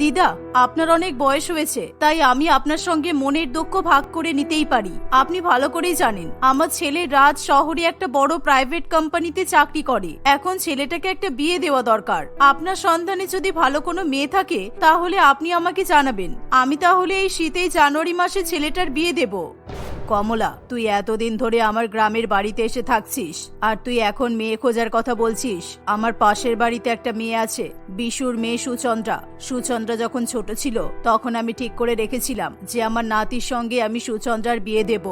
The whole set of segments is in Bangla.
দিদা, আপনার অনেক বয়স হয়েছে, তাই আমি আপনার সঙ্গে মনের দক্ষ ভাগ করে নিতেই পারি। আপনি ভালো করেই জানেন, আমার ছেলে রাজ শহরে একটা বড় প্রাইভেট কোম্পানিতে চাকরি করে। এখন ছেলেটাকে একটা বিয়ে দেওয়া দরকার। আপনার সন্ধানে যদি ভালো কোনো মেয়ে থাকে, তাহলে আপনি আমাকে জানাবেন। আমি তাহলে এই শীতেই জানুয়ারি মাসে ছেলেটার বিয়ে দেব। কমলা, তুই এতদিন ধরে আমার গ্রামের বাড়িতে এসে থাকছিস, আর তুই এখন মেয়ে খোঁজার কথা বলছিস। আমার পাশের বাড়িতে একটা মেয়ে আছে, বিশুর মেয়ে সুচন্দ্রা। সুচন্দ্রা যখন ছোট ছিল, তখন আমি ঠিক করে রেখেছিলাম যে আমার নাতির সঙ্গে আমি সুচন্দ্রার বিয়ে দেব।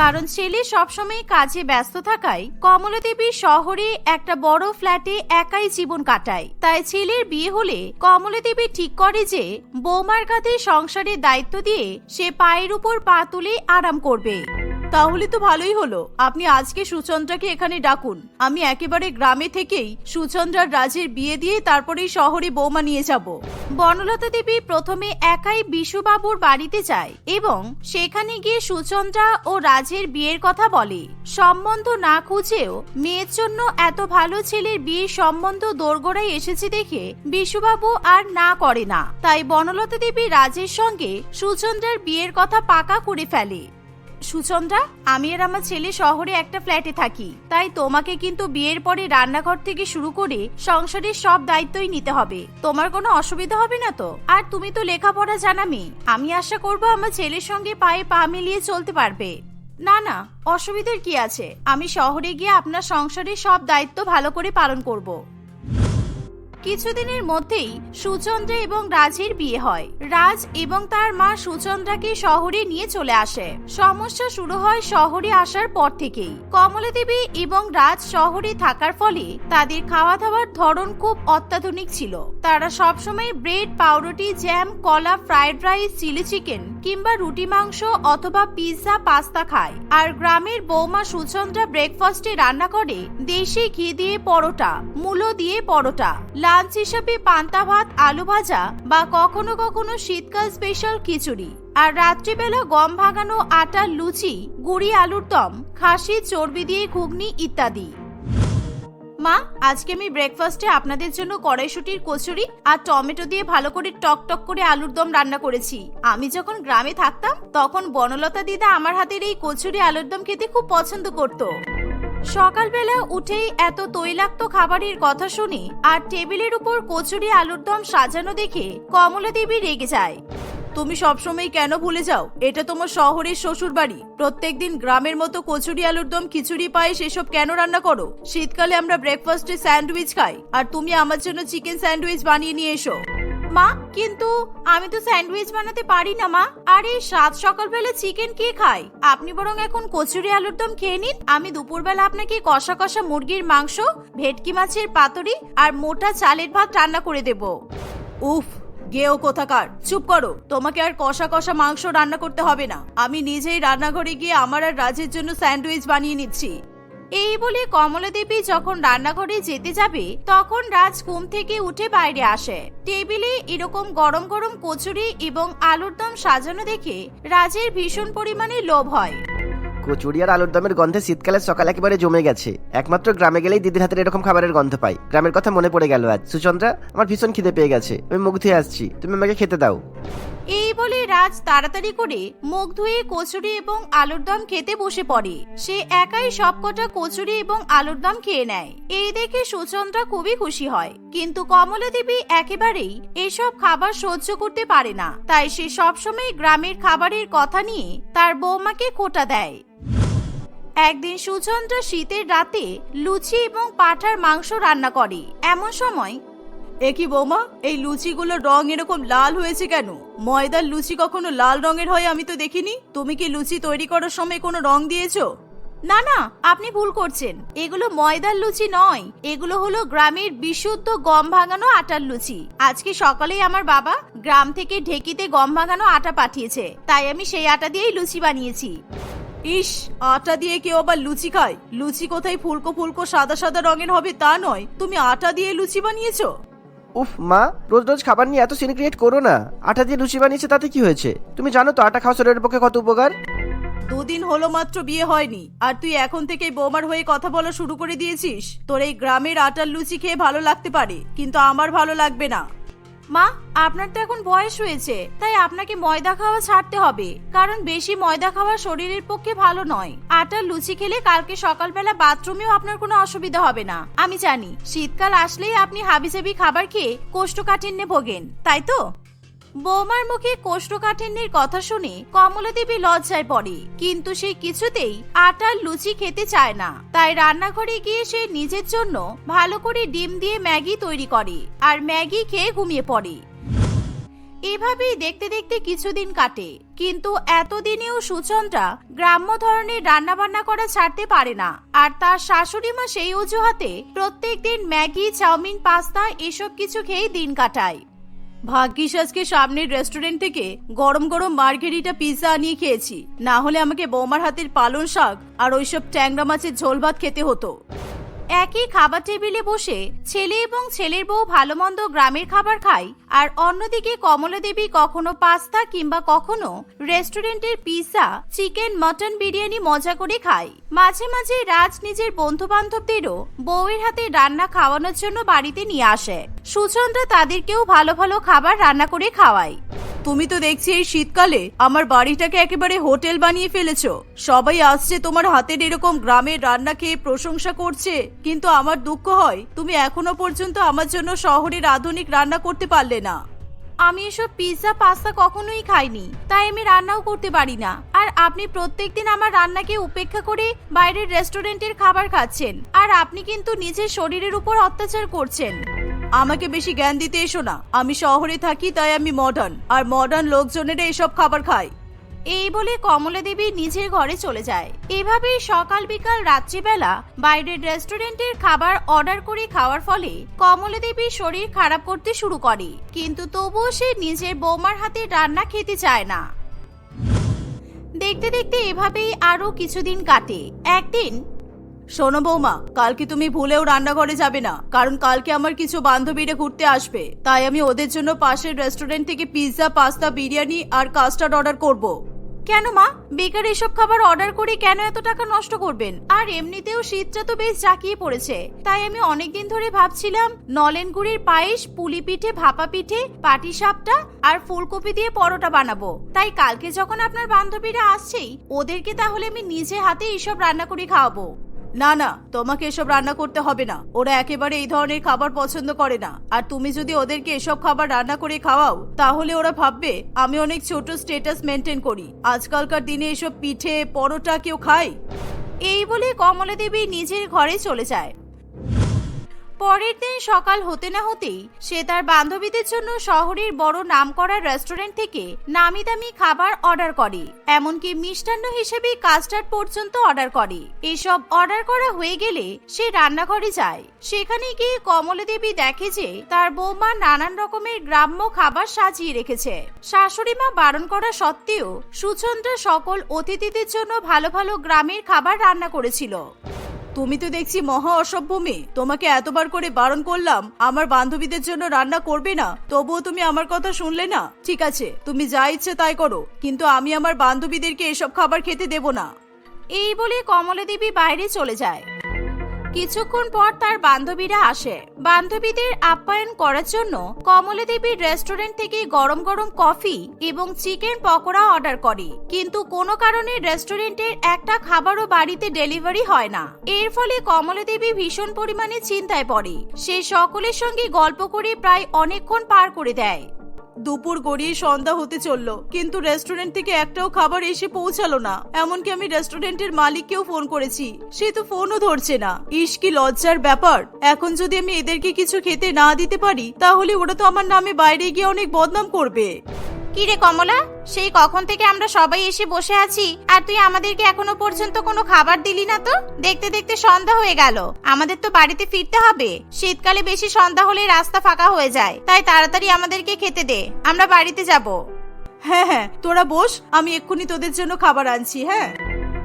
কারণ ছেলে সবসময় কাজে ব্যস্ত থাকায় কমলা দেবী শহরে একটা বড় ফ্ল্যাটে একাই জীবন কাটায়। তাই ছেলের বিয়ে হলে কমলা দেবী ঠিক করে যে বৌমার কাঁধে সংসারের দায়িত্ব দিয়ে সে পায়ের উপর পা তুলে আরাম করবে। তাহলে তো ভালোই হলো। আপনি আজকে সুচন্দ্রাকে এখানে ডাকুন। আমি একেবারে গ্রামে থেকেই সুচন্দ্রার রাজের বিয়ে দিয়ে তারপরেই শহরে বৌমা নিয়ে যাব। বনলতা দেবী প্রথমে একাই বিশুবাবুর বাড়িতে যায় এবং সেখানে গিয়ে সুচন্দ্রা ও রাজের বিয়ের কথা বলে। সম্বন্ধ না খুঁজেও মেয়ের জন্য এত ভালো ছেলের বিয়ের সম্বন্ধ দোরগোড়ায় এসেছে দেখে বিশুবাবু আর না করে না। তাই বনলতা দেবী রাজের সঙ্গে সুচন্দ্রার বিয়ের কথা পাকা করে ফেলে। সুচন্দ্রা, আমি আর আমার ছেলে শহরে একটা ফ্ল্যাটে থাকি। তাই তোমাকে কিন্তু বিয়ের পরে রান্নাঘর থেকে শুরু করে সংসারের সব দায়িত্বই নিতে হবে। তোমার কোনো অসুবিধা হবে না তো? আর তুমি তো লেখাপড়া জানা মেয়ে। আমি আশা করব আমার ছেলের সঙ্গে পায়ে পা মিলিয়ে চলতে পারবে। না না, অসুবিধার কি আছে? আমি শহরে গিয়ে আপনার সংসারের সব দায়িত্ব ভালো করে পালন করব। কিছুদিনের মধ্যেই সুচন্দ্রা এবং রাজের বিয়ে হয়। রাজ এবং তার মা সুচন্দ্রাকে শহরে নিয়ে চলে আসে। সমস্যা শুরু হয় শহরে আসার পর থেকেই। কমলা দেবী এবং রাজ শহরে থাকার ফলে তাদের খাওয়া দাওয়ার ধরন খুব অত্যাধুনিক ছিল। তারা সবসময় ব্রেড, পাউরুটি, জ্যাম, কলা ফ্রাইড রাইস, চিলি চিকেন কিংবা রুটি মাংস অথবা পিৎজা, পাস্তা খায়। আর গ্রামের বৌমা সুচন্দ্রা ব্রেকফাস্টে রান্না করে দেশি ঘি দিয়ে পরোটা, মূলো দিয়ে পরোটা লাঞ্চ হিসাবে পান্তা ভাত, আলু ভাজা বা কখনো কখনো শীতকাল স্পেশাল খিচুড়ি। আর রাত্রিবেলা গম ভাগানো আটার লুচি, গুড়ি, আলুর দম, খাসি, চর্বি দিয়ে ঘুগনি ইত্যাদি। মা, আজকে আমি ব্রেকফাস্টে আপনাদের জন্য কড়াইশুটির কচুরি আর টমেটো দিয়ে ভালো করে টক টক করে আলুর দম রান্না করেছি। আমি যখন গ্রামে থাকতাম, তখন বনলতা দিদা আমার হাতের এই কচুরি আলুর দম খেতে খুব পছন্দ করত। সকালবেলা উঠেই এত তৈলাক্ত খাবারের কথা শুনে আর টেবিলের উপর কচুরি আলুর দম সাজানো দেখে কমলা দেবী রেগে যায়। তুমি সবসময় কেন ভুলে যাও? এটা তোমার শহরের শ্বশুর বাড়ি প্রত্যেকদিন গ্রামের মতো কচুরি আলুর দম, খিচুড়ি পায়েস সেসব কেন রান্না করো? শীতকালে আমরা ব্রেকফাস্টে স্যান্ডউইচ খাই। আর তুমি আমার জন্য চিকেন স্যান্ডউইচ বানিয়ে নিয়ে এসো। মা, কিন্তু আমি তো স্যান্ডউইচ বানাতে পারি না, মা। আরে, সাত সকালবেলা চিকেন কে খায়? আপনি বরং এখন কচুরি আলুর দম খেয়ে নিন। আমি দুপুরবেলা আপনাকে কষা কষা মুরগির মাংস, ভেটকি মাছের পাতুরি আর মোটা চালের ভাত রান্না করে দেব। উফ, গেও কোথাকার। চুপ করো, তোমাকে আর কষা কষা মাংস রান্না করতে হবে না। আমি নিজেই রান্নাঘরে গিয়ে আমার আর রাজের জন্য স্যান্ডউইচ বানিয়ে নিচ্ছি। এই বলে কমলা দেবী যখন রান্নাঘরে যেতে যাবে, তখন রাজ ঘুম থেকে উঠে বাইরে আসে। টেবিলে এরকম গরম গরম কচুরি এবং আলুর দম সাজানো দেখে রাজের ভীষণ পরিমাণে লোভ হয়। কচুরি আর আলুর দমের গন্ধে শীতকালের সকাল একেবারে জমে গেছে। একমাত্র গ্রামে গেলেই দিদির হাতের এরকম খাবারের গন্ধ পাই। গ্রামের কথা মনে পড়ে গেল আজ। সুচন্দ্রা, আমার ভীষণ খিদে পেয়ে গেছে। আমি মুখ ধুয়ে আসছি। তুমি আমাকে খেতে দাও। এই বলে রাজ তাড়াতাড়ি করে মুখ ধুয়ে কচুরি এবং আলুর দম খেতে বসে পড়ে। সে একাই সবকটা কচুরি এবং আলুর দম খেয়ে নেয়। এই দেখে সুচন্দ্রা খুবই খুশি হয়। কিন্তু কমলা দেবী একেবারেই এসব খাবার সহ্য করতে পারে না। তাই সে সবসময় গ্রামের খাবারের কথা নিয়ে তার বৌমাকে খোটা দেয়। একদিন সুচন্দ্রা শীতের রাতে লুচি এবং পাঠার মাংস রান্না করে। এমন সময় একই বৌমা? এই লুচিগুলোর রং এরকম লাল হয়েছে কেন? ময়দার লুচি কখনো লাল রঙের হয় আমি তো দেখিনি। তুমি কি লুচি তৈরি করার সময় কোনো রং দিয়েছ? না না আপনি ভুল করছেন। এগুলো ময়দার লুচি নয়। এগুলো হলো গ্রামের বিশুদ্ধ গম ভাঙানো আটার লুচি। আজকে সকালেই আমার বাবা গ্রাম থেকে ঢেকিতে গম ভাঙানো আটা পাঠিয়েছে। তাই আমি সেই আটা দিয়েই লুচি বানিয়েছি। ইস আটা দিয়ে কেউ আবার লুচি খায়? লুচি কোথায় ফুলকো ফুলকো সাদা সাদা রঙের হবে তা নয়। তুমি আটা দিয়ে লুচি বানিয়েছো? উফ, মা, রোজ রোজ খাবার নিয়ে এত সিন ক্রিয়েট করো না। আটা দিয়ে লুচি বানিয়েছে, তাতে কি হয়েছে? তুমি জানো তো আটা খাওয়া শরীরের পক্ষে কত উপকার? দুদিন হলো মাত্র বিয়ে হয়নি। আর তুই এখন থেকেই বৌমার হয়ে কথা বলা শুরু করে দিয়েছিস? তোর এই গ্রামের আটার লুচি খেয়ে ভালো লাগতে পারে, কিন্তু আমার ভালো লাগবে না। মা, আপনার তো এখন বয়স হয়েছে, তাই আপনাকে ময়দা খাওয়া ছাড়তে হবে, কারণ বেশি ময়দা খাওয়া শরীরের পক্ষে ভালো নয়। আটার লুচি খেলে কালকে সকালবেলা বাথরুমেও আপনার কোনো অসুবিধা হবে না। আমি জানি, শীতকাল আসলেই আপনি হাবিজাবি খাবার খেয়ে কোষ্ঠকাঠিন্যে ভোগেন, তাই তো? বৌমার মুখে কোষ্ঠকাঠিন্যের কথা শুনে কমলা দেবী লজ্জায় পড়ে। কিন্তু সে কিছুতেই আটার লুচি খেতে চায় না। তাই রান্নাঘরে গিয়ে সে নিজের জন্য ভালো করে ডিম দিয়ে ম্যাগি তৈরি করে আর ম্যাগি খেয়ে ঘুমিয়ে পড়ে। এভাবেই দেখতে দেখতে কিছুদিন কাটে। কিন্তু এতদিনেও সুচন্দ্রা গ্রাম্য ধরনের রান্নাবান্না করা ছাড়তে পারে না। আর তার শাশুড়ি মা সেই অজুহাতে প্রত্যেকদিন ম্যাগি, চাউমিন, পাস্তা এসব কিছু খেয়ে দিন কাটায়। ভাগ্যিস আজকে সামনের রেস্টুরেন্ট থেকে গরম গরম মার্গেরিটা পিৎজা আনিয়ে খেয়েছি। না হলে আমাকে বৌমার হাতের পালন শাক আর ওইসব ট্যাংরা মাছের ঝোল ভাত খেতে হতো। একই খাবার টেবিলে বসে ছেলে এবং ছেলের বউ ভালো মন্দ গ্রামের খাবার খায়, আর অন্যদিকে কমলা দেবী কখনো পাস্তা কিংবা কখনো রেস্টুরেন্টের পিৎজা, চিকেন, মটন বিরিয়ানি মজা করে খায়। মাঝে মাঝে রাজ নিজের বন্ধু বান্ধবদেরও বউয়ের হাতে রান্না খাওয়ানোর জন্য বাড়িতে নিয়ে আসে। সুচন্দ্রা তাদেরকেও ভালো ভালো খাবার রান্না করে খাওয়ায়। তুমি তো দেখছি এই শীতকালে আমার বাড়িটাকে একেবারে হোটেল বানিয়ে ফেলেছো। সবাই আসছে তোমার হাতের এরকম গ্রামের রান্না খেয়ে প্রশংসা করছে, কিন্তু আমার দুঃখ হয় তুমি এখনও পর্যন্ত আমার জন্য শহরের আধুনিক রান্না করতে পারলে না। আমি এসব পিৎজা, পাস্তা কখনোই খাইনি, তাই আমি রান্নাও করতে পারি না। আর আপনি প্রত্যেকদিন আমার রান্নাকে উপেক্ষা করে বাইরের রেস্টুরেন্টের খাবার খাচ্ছেন, আর আপনি কিন্তু নিজের শরীরের উপর অত্যাচার করছেন। আমাকে বেশি জ্ঞান দিতে এসো না। আমি শহরে থাকি, তাই আমি মডার্ন আর মডার্ন লোকজনেরা এসব খাবার খায়। এই বলে কমলা দেবী নিজের ঘরে চলে যায়। এভাবেই সকাল বিকাল রাত্রিবেলা বাইরের রেস্টুরেন্টের খাবার অর্ডার করে খাওয়ার ফলে কমলা দেবীর শরীর খারাপ করতে শুরু করে। কিন্তু তবুও সে নিজের বৌমার হাতে রান্না খেতে চায় না। দেখতে দেখতে এভাবেই আরও কিছুদিন কাটে। একদিন শোনো বৌমা, কালকে তুমি ভুলেও রান্নাঘরে যাবে না, কারণ কালকে আমার কিছু বান্ধবীরা ঘুরতে আসবে। তাই আমি ওদের জন্য পাশের রেস্টুরেন্ট থেকে পিৎজা, পাস্তা, বিরিয়ানি আর কাস্টার্ড অর্ডার করব। কেন মা? বেকার এসব খাবার অর্ডার করে কেন এত টাকা নষ্ট করবেন? আর এমনিতেও শীতটা তো বেশ জাকিয়ে পড়েছে। তাই আমি অনেকদিন ধরে ভাবছিলাম নলেন গুড়ির পায়েস, পুলি পিঠে, ভাপা পিঠে, পাটি সাপটা আর ফুলকপি দিয়ে পরোটা বানাবো। তাই কালকে যখন আপনার বান্ধবীরা আসছেই, ওদেরকে তাহলে আমি নিজে হাতে এইসব রান্না করে খাওয়াবো। না না, তোমাকে এসব রান্না করতে হবে না। ওরা একেবারে এই ধরনের খাবার পছন্দ করে না। আর তুমি যদি ওদেরকে এসব খাবার রান্না করে খাওয়াও, তাহলে ওরা ভাববে, আমি অনেক ছোট স্টেটাস মেনটেন করি। আজকালকার দিনে এসব পিঠে, পরোটা কেউ খায়? এই বলে কমলা দেবী নিজের ঘরে চলে যায়। পরের দিন সকাল হতে না হতেই সে তার বান্ধবীদের জন্য শহরের বড় নামকরা রেস্টুরেন্ট থেকে নামি দামি খাবার অর্ডার করে, এমনকি মিষ্টান্ন হিসেবে কাস্টার্ড পর্যন্ত অর্ডার করে। এসব অর্ডার করা হয়ে গেলে সে রান্নাঘরে যায়। সেখানে গিয়ে কমলা দেবী দেখে যে তার বৌমা নানান রকমের গ্রাম্য খাবার সাজিয়ে রেখেছে। শাশুড়ি মা বারণ করা সত্ত্বেও সুচন্দ্রা সকল অতিথিদের জন্য ভালো ভালো গ্রামের খাবার রান্না করেছিল। তুমি তো দেখছি মহা অসভ্য মেয়ে তোমাকে এতবার করে বারণ করলাম, আমার বান্ধবীদের জন্য রান্না করবে না, তবুও তুমি আমার কথা শুনলে না। ঠিক আছে, তুমি যা ইচ্ছে তাই করো, কিন্তু আমি আমার বান্ধবীদেরকে এসব খাবার খেতে দেব না। এই বলে কমলা দেবী বাইরে চলে যায়। কিছুক্ষণ পর তার বান্ধবীরা আসে। বান্ধবীদের আপ্যায়ন করার জন্য কমলা দেবীর রেস্টুরেন্ট থেকে গরম গরম কফি এবং চিকেন পকোড়া অর্ডার করে। কিন্তু কোনো কারণে রেস্টুরেন্টের একটা খাবারও বাড়িতে ডেলিভারি হয় না। এর ফলে কমলা দেবী ভীষণ পরিমাণে চিন্তায় পড়ে। সে সকলের সঙ্গে গল্প করে প্রায় অনেকক্ষণ পার করে দেয়। দুপুর গড়িয়ে সন্ধ্যা হতে চলল, কিন্তু রেস্টুরেন্ট থেকে একটাও খাবার এসে পৌঁছালো না। এমনকি আমি রেস্টুরেন্টের মালিককেও ফোন করেছি, সে তো ফোনও ধরছে না। ইস, কি লজ্জার ব্যাপার। এখন যদি আমি এদেরকে কিছু খেতে না দিতে পারি, তাহলে ওরা তো আমার নামে বাইরে গিয়ে অনেক বদনাম করবে। কি রে কমলা? সেই কখন থেকে আমরা সবাই এসে বসে আছি, আর তুই আমাদেরকে এখনও পর্যন্ত কোনো খাবার দিলি না তো? দেখতে দেখতে সন্ধ্যা হয়ে গেল। আমাদের তো বাড়িতে ফিরতে হবে। শীতকালে বেশি সন্ধ্যা হলে রাস্তা ফাঁকা হয়ে যায়। তাই তাড়াতাড়ি আমাদেরকে খেতে দে। আমরা বাড়িতে যাব। হ্যাঁ হ্যাঁ তোরা বস, আমি এক্ষুনি তোদের জন্য খাবার আনছি হ্যাঁ?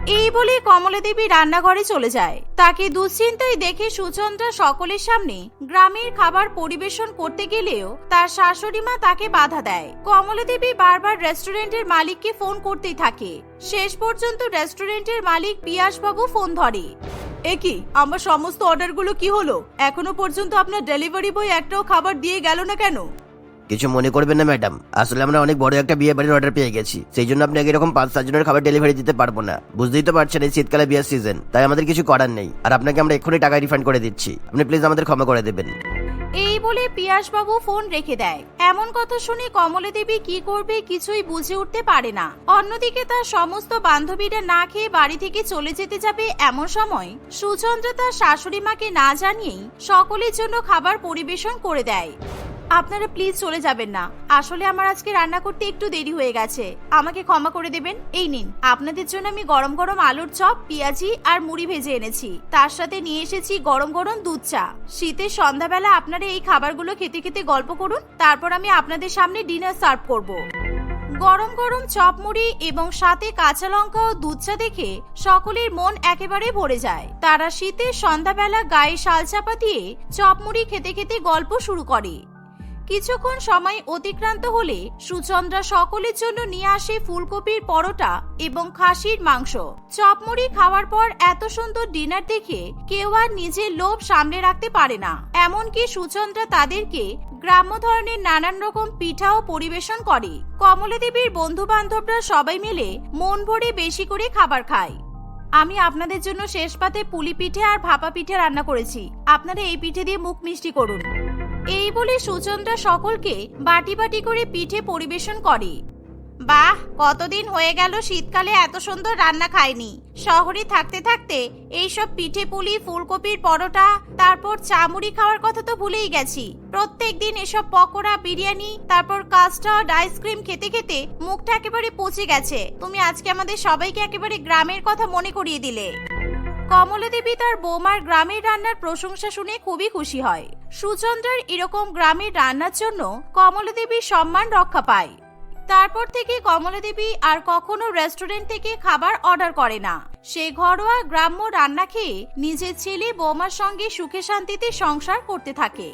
এই বলে কমলা দেবী রান্নাঘরে চলে যায়। তাকে দুশ্চিন্তায় দেখে সুচন্দ্রা সকলের সামনে গ্রামের খাবার পরিবেশন করতে গেলেও তার শাশুড়ি মা তাকে বাধা দেয়। কমলা দেবী বারবার রেস্টুরেন্টের মালিককে ফোন করতেই থাকে। শেষ পর্যন্ত রেস্টুরেন্টের মালিক পিয়াস বাবু ফোন ধরে। একই আমার সমস্ত অর্ডারগুলো কি হলো? এখনও পর্যন্ত আপনার ডেলিভারি বয় একটাও খাবার দিয়ে গেল না কেন? কিছু মনে করবেন না, ম্যাডাম। আসলে আমরা অনেক বড় একটা বিয়ে বাড়ির অর্ডার পেয়ে গেছি। সেই জন্য আপনাকে এরকম পাঁচ, সাত জনের খাবার ডেলিভারি দিতে পারব না। বুঝতেই তো পারছেন এই শীতকালে বিয়ের সিজন তাই আমাদের কিছু করার নেই। আর আপনাকে আমরা এক্ষুনি টাকা রিফান্ড করে দিচ্ছি। আপনি প্লিজ আমাদের ক্ষমা করে দেবেন। এই বলে পিয়াসবাবু ফোন রেখে দেয়। এমন কথা শুনে কমলা দেবী কি করবে কিছুই বুঝে উঠতে পারে না। অন্যদিকে তার সমস্ত বান্ধবীরা না খেয়ে বাড়ি থেকে চলে যেতে যাবে এমন সময় সুচন্দ্র তার শাশুড়ি মাকে না জানিয়েই সকলের জন্য খাবার পরিবেশন করে দেয়। আপনারা প্লিজ চলে যাবেন না। আসলে আমার আজকে রান্না করতে একটু দেরি হয়ে গেছে। আমাকে ক্ষমা করে দেবেন। এই নিন, আপনাদের জন্য আমি গরম গরম আলুর চপ, পেঁয়াজি আর মুড়ি ভেজে এনেছি। তার সাথে নিয়ে এসেছি গরম গরম দুধ চা। শীতের সন্ধ্যাবেলা আপনারা এই খাবারগুলো খেতে খেতে গল্প করুন, তারপর আমি আপনাদের সামনে ডিনার সার্ভ করব। গরম গরম চপ মুড়ি এবং সাথে কাঁচা লঙ্কা ও দুধ চা দেখে সকলের মন একেবারে ভরে যায়। তারা শীতের সন্ধ্যাবেলা গায়ে শাল চাপা দিয়ে চপ মুড়ি খেতে খেতে গল্প শুরু করে। কিছুক্ষণ সময় অতিক্রান্ত হলে সুচন্দ্রা সকলের জন্য নিয়ে আসে ফুলকপির পরোটা এবং খাসির মাংস। চপমুড়ি খাওয়ার পর এত সুন্দর ডিনার দেখে কেউ আর নিজের লোভ সামলে রাখতে পারে না। এমনকি সুচন্দ্রা তাদেরকে গ্রাম্য ধরনের নানান রকম পিঠাও পরিবেশন করে। কমলা দেবীর বন্ধু বান্ধবরা সবাই মিলে মন ভরে বেশি করে খাবার খায়। আমি আপনাদের জন্য শেষ পাতে পুলি পিঠে আর ভাপা পিঠে রান্না করেছি। আপনারা এই পিঠে দিয়ে মুখ মিষ্টি করুন। এই বলে সুচন্দ্রা সকলকে বাটি বাটি করে পিঠে পরিবেশন করে। বাহ, কতদিন হয়ে গেল শীতকালে এত সুন্দর রান্না খাইনি। শহরে থাকতে থাকতে এইসব পিঠে পুলি, ফুলকপির পরোটা, তারপর চামুড়ি খাওয়ার কথা তো ভুলেই গেছি। প্রত্যেক দিন এসব পকোড়া, বিরিয়ানি, তারপর কাস্টার্ড আইসক্রিম খেতে খেতে মুখটা একেবারে পচে গেছে। তুমি আজকে আমাদের সবাইকে একেবারে গ্রামের কথা মনে করিয়ে দিলে। কমলা দেবী তার বৌমার গ্রামের রান্নার প্রশংসা শুনে খুবই খুশি হয়। সুচন্দ্রার এরকম গ্রামের রান্নার জন্য কমলা দেবীর সম্মান রক্ষা পায়। তারপর থেকে কমলাদেবী আর কখনো রেস্টুরেন্ট থেকে খাবার অর্ডার করে না। সে ঘরোয়া গ্রাম্য রান্না খেয়ে নিজের ছেলে বৌমার সঙ্গে সুখে শান্তিতে সংসার করতে থাকে।